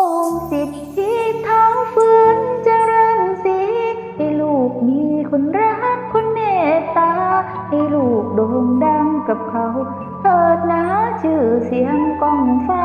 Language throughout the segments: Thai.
องค์สิทธิ์ที่เท้าฟื้นเจริญสีให้ลูกมีคนรักคนเมตตา ให้ลูกโด่งดังกับเขาเถิดนะชื่อเสียงก้องฟ้า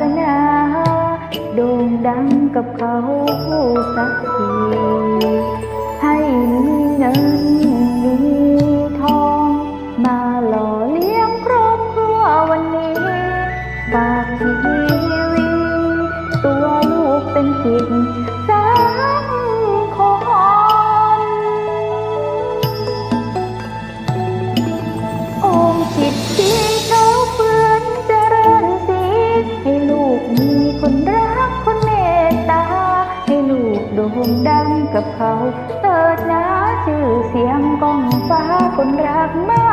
สนาโด่งดังกับเขาสักทีให้มีเงินมีทอง มาหล่อเลี้ยงครอบครัววันนี้ฝากชีวิตตัวลูกเป็นจิตสั คนรักคนเมตตา ให้ลูกโด่งดังกับเขาเติดนะชื่อเสียงก้องฟ้าคนรักมา